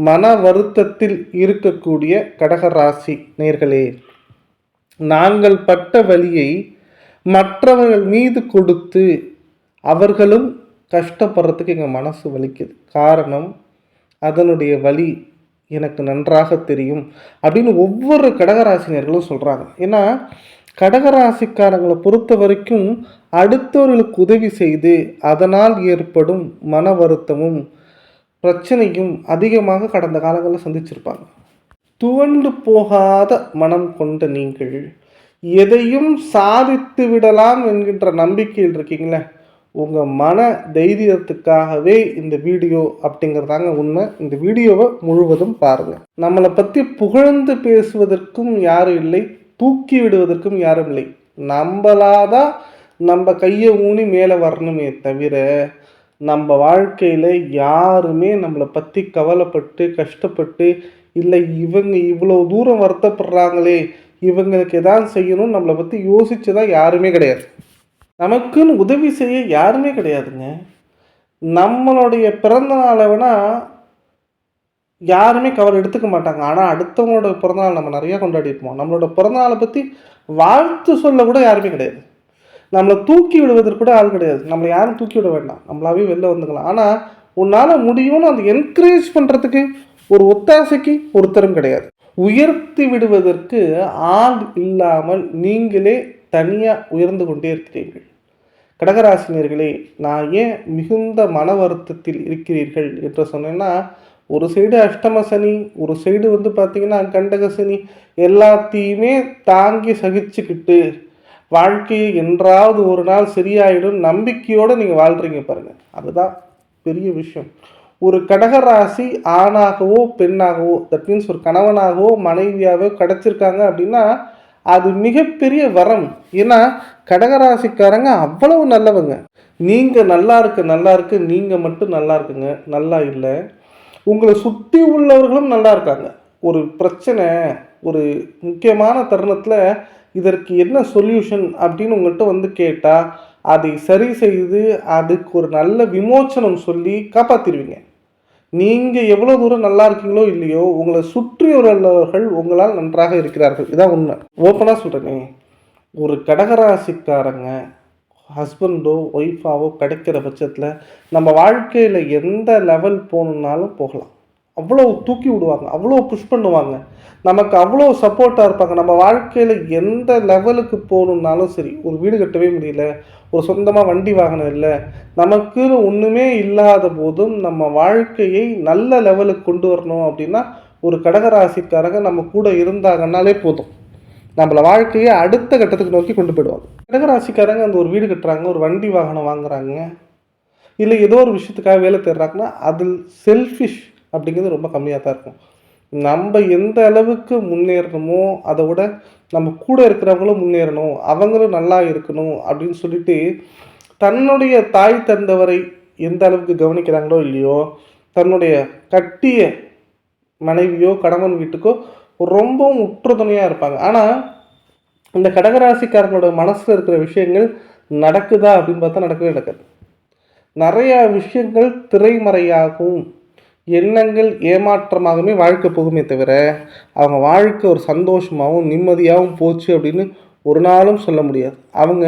மன வருத்தத்தில் இருக்கக்கூடிய கடகராசி நேர்களே நாங்கள் பட்ட வழியை மற்றவர்கள் மீது கொடுத்து அவர்களும் கஷ்டப்படுறதுக்கு எங்கள் மனசு வலிக்குது. காரணம் அதனுடைய வழி எனக்கு நன்றாக தெரியும் அப்படின்னு ஒவ்வொரு கடகராசினியர்களும் சொல்கிறாங்க ஏன்னா கடகராசிக்காரங்களை பொறுத்த வரைக்கும் அடுத்தவர்களுக்கு உதவி செய்து அதனால் ஏற்படும் மன வருத்தமும் பிரச்சனையும் அதிகமாக கடந்த காலங்களில் சந்திச்சிருப்பாங்க. துவண்டு போகாத மனம் கொண்ட நீங்கள் எதையும் சாதித்து விடலாம் என்கின்ற நம்பிக்கையில் இருக்கீங்களே உங்கள் மன தைரியத்துக்காகவே இந்த வீடியோ அப்படிங்கிறதாங்க உண்மை. இந்த வீடியோவை முழுவதும் பாருங்கள் நம்மளை பற்றி புகழ்ந்து பேசுவதற்கும் யாரும் இல்லை தூக்கி விடுவதற்கும் யாரும் இல்லை. நம்மளாதான் நம்ம கையை ஊனி மேலே வரணுமே தவிர நம்ம வாழ்க்கையில் யாருமே நம்மளை பற்றி கவலைப்பட்டு கஷ்டப்பட்டு இல்லை இவங்க இவ்வளோ தூரம் வருத்தப்படுறாங்களே இவங்களுக்கு எதாவது செய்யணும்னு நம்மளை பற்றி யோசிச்சு தான் யாருமே கிடையாது. நமக்குன்னு உதவி செய்ய யாருமே கிடையாதுங்க. நம்மளுடைய பிறந்த நாளை வேணால் யாருமே கவர் எடுத்துக்க மாட்டாங்க. ஆனால் அடுத்தவங்களோட பிறந்தநாள் நம்ம நிறையா கொண்டாடிருப்போம். நம்மளோட பிறந்தநாளை பற்றி வாழ்த்து சொல்ல கூட யாருமே கிடையாது. நம்மளை தூக்கி விடுவதற்கு கூட ஆள் கிடையாது. நம்மளை யாரும் தூக்கி விட வேண்டாம். நம்மளாவே வெளில வந்துக்கலாம் ஆனால் உன்னால் முடியும்னு அந்த என்கரேஜ் பண்ணுறதுக்கு ஒரு ஒத்தாசைக்கு ஒருத்தரும் கிடையாது. உயர்த்தி விடுவதற்கு ஆள் இல்லாமல் நீங்களே தனியாக உயர்ந்து கொண்டே இருக்கிறீர்கள். கடகராசினியர்களே நான் ஏன் மிகுந்த மன வருத்தத்தில் இருக்கிறீர்கள் என்று சொன்னேன்னா ஒரு சைடு அஷ்டம சனி ஒரு சைடு வந்து பார்த்தீங்கன்னா கண்டக சனி எல்லாத்தையுமே தாங்கி சகிச்சுக்கிட்டு வாழ்க்கையை என்றாவது ஒரு நாள் சரியாயிடும். நம்பிக்கையோடு நீங்கள் வாழ்கிறீங்க பாருங்கள் அதுதான் பெரிய விஷயம். ஒரு கடகராசி ஆணாகவோ பெண்ணாகவோ தட் மீன்ஸ் ஒரு கணவனாகவோ மனைவியாகவோ கிடச்சிருக்காங்க அப்படின்னா அது மிகப்பெரிய வரம். ஏன்னா கடகராசிக்காரங்க அவ்வளவு நல்லவங்க. நீங்கள் நல்லா இருக்கு நல்லா இருக்கு நீங்கள் மட்டும் நல்லா இருக்குங்க நல்லா இல்லை. உங்களை சுற்றி உள்ளவர்களும் நல்லா இருக்காங்க. ஒரு பிரச்சனை ஒரு முக்கியமான தருணத்தில் இதற்கு என்ன சொல்யூஷன் அப்படின்னு உங்கள்கிட்ட வந்து கேட்டால் அதை சரி செய்து அதுக்கு ஒரு நல்ல விமோச்சனம் சொல்லி காப்பாற்றிடுவீங்க நீங்கள் எவ்வளோ தூரம் நல்லா இருக்கீங்களோ இல்லையோ உங்களை சுற்றி உள்ளவர்கள் உங்களால் நன்றாக இருக்கிறார்கள். இதான் உண்மை. ஓப்பனாக சொல்கிறேனே ஒரு கடகராசிக்காரங்க ஹஸ்பண்டோ ஒய்ஃபாவோ கிடைக்கிற பட்சத்தில் நம்ம வாழ்க்கையில் எந்த லெவல் போகணுன்னாலும் போகலாம். அவ்வளோ தூக்கி விடுவாங்க அவ்வளோ புஷ் பண்ணுவாங்க. நமக்கு அவ்வளோ சப்போர்ட்டாக இருப்பாங்க. நம்ம வாழ்க்கையில் எந்த லெவலுக்கு போகணுன்னாலும் சரி ஒரு வீடு கட்டவே முடியல ஒரு சொந்தமாக வண்டி வாகனம் இல்லை நமக்குன்னு ஒன்றுமே இல்லாத போதும் நம்ம வாழ்க்கையை நல்ல லெவலுக்கு கொண்டு வரணும் அப்படின்னா ஒரு கடகராசிக்காரங்க நம்ம கூட இருந்தாங்கன்னாலே போதும். நம்மளை வாழ்க்கையை அடுத்த கட்டத்துக்கு நோக்கி கொண்டு போயிடுவாங்க. கடகராசிக்காரங்க அந்த ஒரு வீடு கட்டுறாங்க ஒரு வண்டி வாகனம் வாங்குறாங்க இல்லை ஏதோ ஒரு விஷயத்துக்காக வேலை தேடுறாங்கன்னா அதில் செல்ஃபிஷ் அப்படிங்கிறது ரொம்ப கம்மியாக தான் இருக்கும். நம்ம எந்த அளவுக்கு முன்னேறணுமோ அதை விட நம்ம கூட இருக்கிறவங்களும் முன்னேறணும் அவங்களும் நல்லா இருக்கணும் அப்படின்னு சொல்லிட்டு தன்னுடைய தாய் தந்தவரை எந்த அளவுக்கு கவனிக்கிறாங்களோ இல்லையோ தன்னுடைய கட்டிய மனைவியோ கணவன் வீட்டுக்கோ ரொம்பவும் உற்றுதுணையாக இருப்பாங்க. ஆனால் இந்த கடகராசிக்காரங்களோட மனசில் இருக்கிற விஷயங்கள் நடக்குதா அப்படின்னு பார்த்தா நடக்கவே நடக்காது. நிறையா விஷயங்கள் திரைமறையாகவும் எண்ணங்கள் ஏமாற்றமாகவே வாழ்க்கை போகுமே தவிர அவங்க வாழ்க்கை ஒரு சந்தோஷமாகவும் நிம்மதியாகவும் போச்சு அப்படின்னு ஒரு நாளும் சொல்ல முடியாது. அவங்க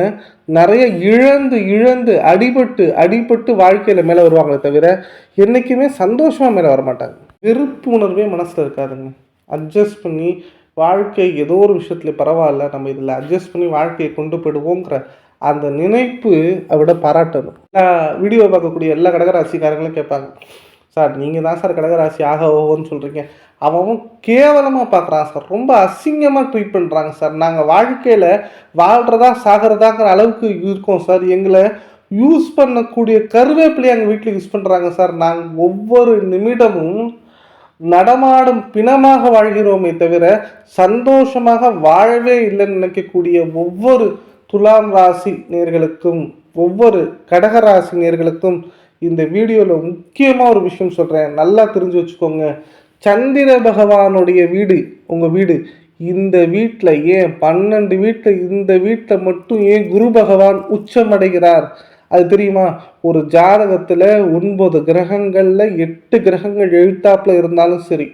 நிறைய இழந்து இழந்து அடிபட்டு அடிபட்டு வாழ்க்கையில் மேலே வருவாங்களே தவிர என்றைக்குமே சந்தோஷமாக மேலே வரமாட்டாங்க வெறுப்பு உணர்வே மனசில் இருக்காதுங்க. அட்ஜஸ்ட் பண்ணி வாழ்க்கை ஏதோ ஒரு விஷயத்துல பரவாயில்ல நம்ம இதில் அட்ஜஸ்ட் பண்ணி வாழ்க்கையை கொண்டு போயிடுவோங்கிற அந்த நினைப்பு விட பாராட்டணும். வீடியோ பார்க்கக்கூடிய எல்லா கடகராசிக்காரங்களும் கேட்பாங்க சார் நீங்கள் தான் சார் கடகராசி ஆக ஓகோன்னு சொல்கிறீங்க அவன் கேவலமாக பார்க்குறான் சார். ரொம்ப அசிங்கமாக ட்ரீட் பண்ணுறாங்க சார். நாங்கள் வாழ்க்கையில் வாழ்கிறதா சாகிறதாங்கிற அளவுக்கு இருக்கோம் சார். எங்களை யூஸ் பண்ணக்கூடிய கருவேப்பிலையை எங்கள் வீட்டில் யூஸ் பண்ணுறாங்க சார். நாங்கள் ஒவ்வொரு நிமிடமும் நடமாடும் பிணமாக வாழ்கிறோமே தவிர சந்தோஷமாக வாழவே இல்லைன்னு நினைக்கக்கூடிய ஒவ்வொரு துலாம் ராசி நேர்களுக்கும் ஒவ்வொரு கடக ராசி நேர்களுக்கும் இந்த வீடியோவில் முக்கியமாக ஒரு விஷயம் சொல்கிறேன் நல்லா தெரிஞ்சு வச்சுக்கோங்க. சந்திர பகவானுடைய வீடு உங்கள் வீடு இந்த வீட்டில் ஏன் பன்னெண்டு வீட்டில் இந்த வீட்டில் மட்டும் ஏன் குரு பகவான் உச்சமடைகிறார்? அது தெரியுமா? ஒரு ஜாதகத்தில் ஒன்பது கிரகங்களில் எட்டு கிரகங்கள் எழுத்தாப்புல இருந்தாலும் சரி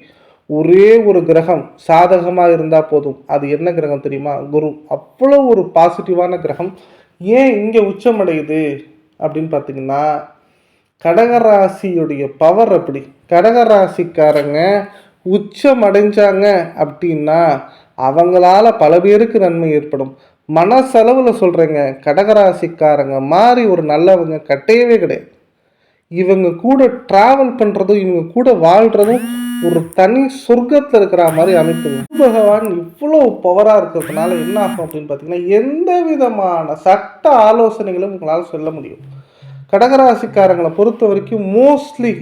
ஒரே ஒரு கிரகம் சாதகமாக இருந்தால் போதும். அது என்ன கிரகம் தெரியுமா? குரு. அவ்வளோ ஒரு பாசிட்டிவான கிரகம். ஏன் இங்கே உச்சமடையுது? அப்படின்னு பார்த்தீங்கன்னா கடகராசியுடைய பவர் அப்படி கடகராசிக்காரங்க உச்சம் அடைஞ்சாங்க அப்படின்னா அவங்களால பல பேருக்கு நன்மை ஏற்படும். மனசளவில் சொல்கிறேங்க கடகராசிக்காரங்க மாதிரி ஒரு நல்லவங்க கட்டையவே கிடையாது. இவங்க கூட ட்ராவல் பண்ணுறதும் இவங்க கூட வாழ்கிறதும் ஒரு தனி சொர்க்கத்தில் இருக்கிற மாதிரி அமைப்புங்க. பகவான் இவ்வளோ பவராக இருக்கிறதுனால என்ன ஆகும் அப்படின்னு பார்த்தீங்கன்னா எந்த விதமான சட்ட ஆலோசனைகளும் உங்களால் சொல்ல முடியும். கடகராசிக்காரங்களை பொறுத்த வரைக்கும் மோஸ்ட்லி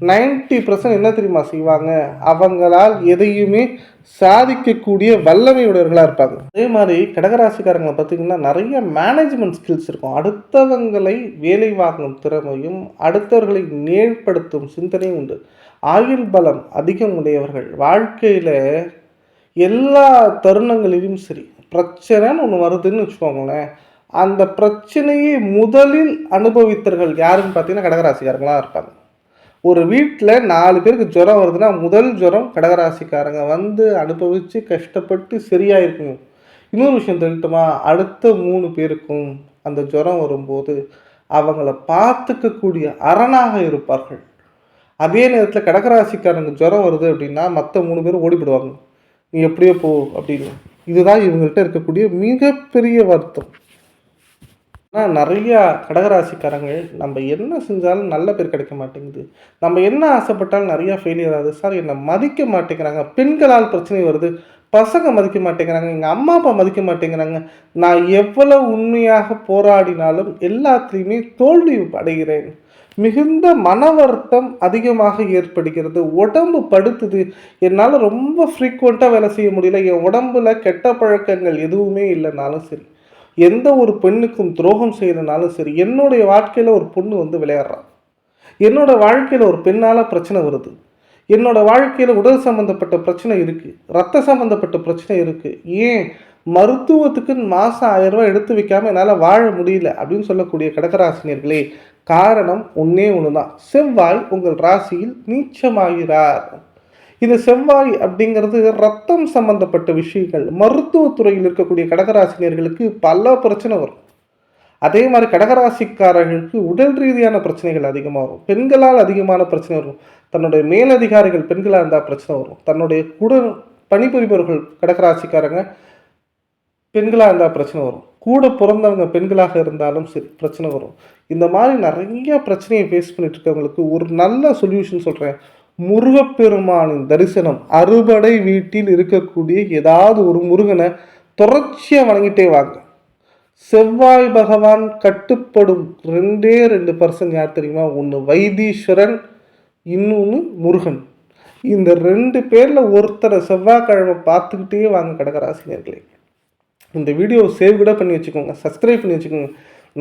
90% பர்சன்ட் என்ன தெரியுமா செய்வாங்க? அவங்களால் எதையுமே சாதிக்கக்கூடிய வல்லமையுடையவர்களாக இருப்பாங்க. அதே மாதிரி கடகராசிக்காரங்களை பார்த்தீங்கன்னா நிறைய மேனேஜ்மெண்ட் ஸ்கில்ஸ் இருக்கும். அடுத்தவங்களை வேலை வாங்கும் திறமையும் அடுத்தவர்களை நேர்படுத்தும் சிந்தனையும் உண்டு. ஆயுள் பலம் அதிகம் உடையவர்கள். வாழ்க்கையில் எல்லா தருணங்களிலும் சரி பிரச்சனைன்னு ஒன்று வருதுன்னு வச்சுக்கோங்களேன். அந்த பிரச்சனையை முதலில் அனுபவித்தவர்கள் யாருன்னு பார்த்தீங்கன்னா கடகராசிக்காரங்களாக இருப்பாங்க. ஒரு வீட்டில் நாலு பேருக்கு ஜுரம் வருதுன்னா முதல் ஜுரம் கடகராசிக்காரங்க வந்து அனுபவித்து கஷ்டப்பட்டு சரியாயிருக்கும் இன்னொரு விஷயம் தெரிஞ்சுட்டுமா அடுத்த மூணு பேருக்கும் அந்த ஜுரம் வரும்போது அவங்கள பார்த்துக்கக்கூடிய அரணாக இருப்பார்கள். அதே நேரத்தில் கடகராசிக்காரங்க ஜுரம் வருது அப்படின்னா மற்ற மூணு பேரும் ஓடிவிடுவாங்க நீ எப்படியோ போ அப்படின்னு. இதுதான் இவங்கள்ட்ட இருக்கக்கூடிய மிகப்பெரிய வருத்தம். ஆனால் நிறையா கடகராசிக்காரங்க நம்ம என்ன செஞ்சாலும் நல்ல பேர் கிடைக்க மாட்டேங்குது. நம்ம என்ன ஆசைப்பட்டாலும் நிறையா ஃபெயிலியர் ஆகுது. சார் என்னை மதிக்க மாட்டேங்கிறாங்க. பெண்களால் பிரச்சனை வருது. பசங்க மதிக்க மாட்டேங்கிறாங்க. எங்கள் அம்மா அப்பா மதிக்க மாட்டேங்கிறாங்க. நான் எவ்வளவு உண்மையாக போராடினாலும் எல்லாத்துலேயுமே தோல்வி அடைகிறேன். மிகுந்த மன வருத்தம் அதிகமாக ஏற்படுகிறது. உடம்பு படுத்துது. என்னால் ரொம்ப ஃப்ரீக்குவெண்ட்டாக வேலை செய்ய முடியல. என் உடம்புல கெட்ட பழக்கங்கள் எதுவுமே இல்லைனாலும் சரி. எந்த ஒரு பெண்ணுக்கும் துரோகம் செய்கிறனாலும் சரி என்னுடைய வாழ்க்கையில் ஒரு பொண்ணு வந்து விளையாடுறான் என்னோட வாழ்க்கையில் ஒரு பெண்ணால் பிரச்சனை வருது. என்னோட வாழ்க்கையில் உடல் சம்மந்தப்பட்ட பிரச்சனை இருக்குது ரத்த சம்மந்தப்பட்ட பிரச்சனை இருக்குது ஏன்? மருத்துவத்துக்கு மாதம் ஆயிரம் ரூபாய் எடுத்து வைக்காமல் என்னால் வாழ முடியல அப்படின்னு சொல்லக்கூடிய கடகராசினியர்களே காரணம் ஒன்றே ஒன்று தான் செவ்வாய் உங்கள் ராசியில் நீச்சமாகிறார். இந்த செவ்வாய் அப்படிங்கிறது ரத்தம் சம்பந்தப்பட்ட விஷயங்கள். மருத்துவத்துறையில் இருக்கக்கூடிய கடகராசினியர்களுக்கு பல பிரச்சனை வரும். அதே மாதிரி கடகராசிக்காரர்களுக்கு உடல் ரீதியான பிரச்சனைகள் அதிகமாக வரும். பெண்களால் அதிகமான பிரச்சனை வரும். தன்னுடைய மேலதிகாரிகள் பெண்களாக இருந்தால் பிரச்சனை வரும். தன்னுடைய கூட பணிபுரிபவர்கள் கடகராசிக்காரங்க பெண்களாக இருந்தால் பிரச்சனை வரும். கூட பிறந்தவங்க பெண்களாக இருந்தாலும் சரி பிரச்சனை வரும். இந்த மாதிரி நிறைய பிரச்சனையை ஃபேஸ் பண்ணிட்டு இருக்கவங்களுக்கு ஒரு நல்ல சொல்யூஷன் சொல்கிறேன் முருகப்பெருமானின் தரிசனம் அறுபடை வீட்டில் இருக்கக்கூடிய ஏதாவது ஒரு முருகனை தொடர்ச்சியாக வணங்கிட்டே வாங்க. செவ்வாய் பகவான் கட்டுப்படும் ரெண்டே ரெண்டு பர்சன் யார் தெரியுமா? ஒன்று வைத்தீஸ்வரன் இன்னொன்று முருகன். இந்த ரெண்டு பேரில் ஒருத்தரை செவ்வாய்க்கிழமை பார்த்துக்கிட்டே வாங்க கடகராசினியர்களே. இந்த வீடியோ சேவ் கூட பண்ணி வச்சுக்கோங்க சப்ஸ்கிரைப் பண்ணி வச்சுக்கோங்க.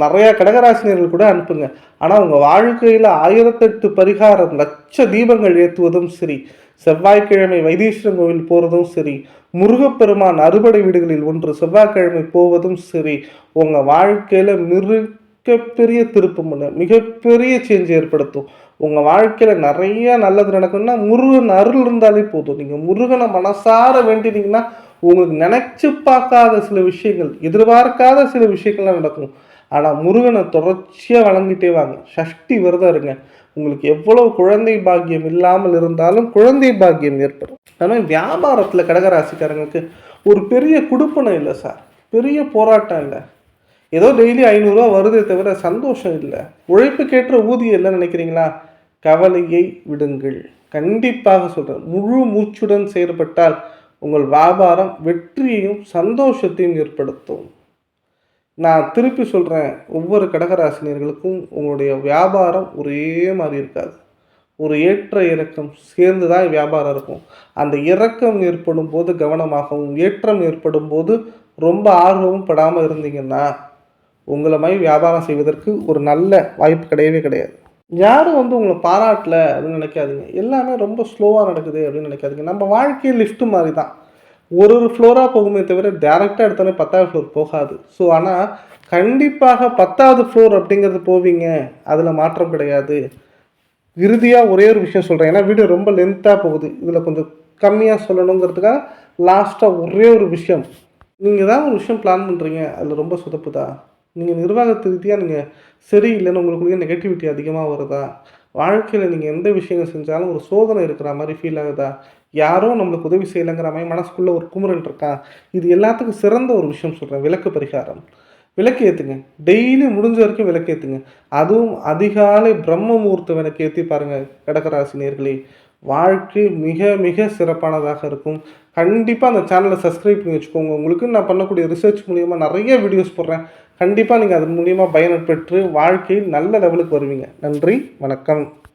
நிறையா கடகராசினியர்கள் கூட அனுப்புங்க. ஆனால் உங்கள் வாழ்க்கையில் ஆயிரத்தெட்டு பரிகாரம் லட்ச தீபங்கள் ஏற்றுவதும் சரி செவ்வாய்க்கிழமை வைத்தீஸ்வரன் கோவில் போகிறதும் சரி முருகப்பெருமான் அறுபடை வீடுகளில் ஒன்று செவ்வாய்க்கிழமை போவதும் சரி உங்கள் வாழ்க்கையில் மிகப்பெரிய திருப்பமுனை மிகப்பெரிய சேஞ்ச் ஏற்படுத்தும். உங்கள் வாழ்க்கையில் நிறைய நல்லது நடக்கும்னா முருகன் அருள் இருந்தாலே போதும். நீங்கள் முருகனை மனசார வேண்டினீங்கன்னா உங்களுக்கு நினச்சி பார்க்காத சில விஷயங்கள் எதிர்பார்க்காத சில விஷயங்கள்லாம் நடக்கும். ஆனால் முருகனை தொடர்ச்சியாக வழங்கிட்டே வாங்க. சஷ்டி விரதம் இருங்க. உங்களுக்கு எவ்வளவு குழந்தை பாக்கியம் இல்லாமல் இருந்தாலும் குழந்தை பாக்கியம் ஏற்படும். ஆனால் வியாபாரத்தில் கடகராசிக்காரங்களுக்கு ஒரு பெரிய குடுப்பனை இல்லை சார். பெரிய போராட்டம் இல்லை. ஏதோ டெய்லி ஐநூறுரூவா வருதே தவிர சந்தோஷம் இல்லை. உழைப்புக்கேற்ற ஊதியம் இல்லை நினைக்கிறீங்களா? கவலையை விடுங்கள். கண்டிப்பாக சொல்கிறேன் முழு மூச்சுடன் செயல்பட்டால் உங்கள் வியாபாரம் வெற்றியையும் சந்தோஷத்தையும் ஏற்படுத்தும். நான் திருப்பி சொல்கிறேன் ஒவ்வொரு கடகராசினியர்களுக்கும் உங்களுடைய வியாபாரம் ஒரே மாதிரி இருக்காது. ஒரு ஏற்ற இறக்கம் சேர்ந்து தான் வியாபாரம் இருக்கும். அந்த இறக்கம் ஏற்படும் போது கவனமாகவும் ஏற்றம் ஏற்படும் போது ரொம்ப ஆர்வமும் படாமல் இருந்தீங்கன்னா உங்களை மாதிரி வியாபாரம் செய்வதற்கு ஒரு நல்ல வாய்ப்பு கிடையவே கிடையாது. யாரும் வந்து உங்களை பாராட்டல அப்படின்னு நினைக்காதீங்க. எல்லாமே ரொம்ப ஸ்லோவாக நடக்குது அப்படின்னு நினைக்காதீங்க. நம்ம வாழ்க்கையை லிஃப்ட்டு மாதிரி தான். ஒரு ஒரு ஃப்ளோராக போகுமே தவிர டேரெக்டாக எடுத்தோன்னே பத்தாவது ஃப்ளோர் போகாது. ஸோ ஆனால் கண்டிப்பாக பத்தாவது ஃப்ளோர் அப்படிங்கிறது போவீங்க. அதில் மாற்றம் கிடையாது. இறுதியாக ஒரே ஒரு விஷயம் சொல்கிறேன் ஏன்னா வீடியோ ரொம்ப லென்த்தாக போகுது. இதில் கொஞ்சம் கம்மியாக சொல்லணுங்கிறதுக்காக லாஸ்ட்டாக ஒரே ஒரு விஷயம். நீங்கள் தான் ஒரு விஷயம் பிளான் பண்ணுறீங்க அதில் ரொம்ப சொதப்புதா? நீங்கள் நிர்வாகத்து ரீதியாக நீங்கள் சரியில்லைன்னு உங்களுக்குள்ளேயே நெகட்டிவிட்டி அதிகமாக வருதா? வாழ்க்கையில் நீங்கள் எந்த விஷயங்கள் செஞ்சாலும் ஒரு சோதனை இருக்கிற மாதிரி ஃபீல் ஆகுதா? யாரோ நம்மளுக்கு உதவி செய்யலைங்கிற மாதிரி மனசுக்குள்ளே ஒரு குமுறல் இருக்கா? இது எல்லாத்துக்கும் சிறந்த ஒரு விஷயம் சொல்கிறேன் விளக்கு பரிகாரம். விளக்கு ஏற்றுங்க டெய்லி முடிஞ்ச வரைக்கும் விளக்கு ஏற்றுங்க அதுவும் அதிகாலை பிரம்ம முகூர்த்த விளக்கு ஏற்றி பாருங்கள் கடகராசினியர்களே. வாழ்க்கை மிக மிக சிறப்பானதாக இருக்கும். கண்டிப்பாக அந்த சேனலை சப்ஸ்கிரைப் பண்ணி வச்சுக்கோங்க. உங்களுக்கு நான் பண்ணக்கூடிய ரிசர்ச் மூலியமாக நிறைய வீடியோஸ் போடுறேன். கண்டிப்பாக நீங்கள் அதன் மூலியமாக பயனற்பெற்று வாழ்க்கையில் நல்ல லெவலுக்கு வருவீங்க. நன்றி. வணக்கம்.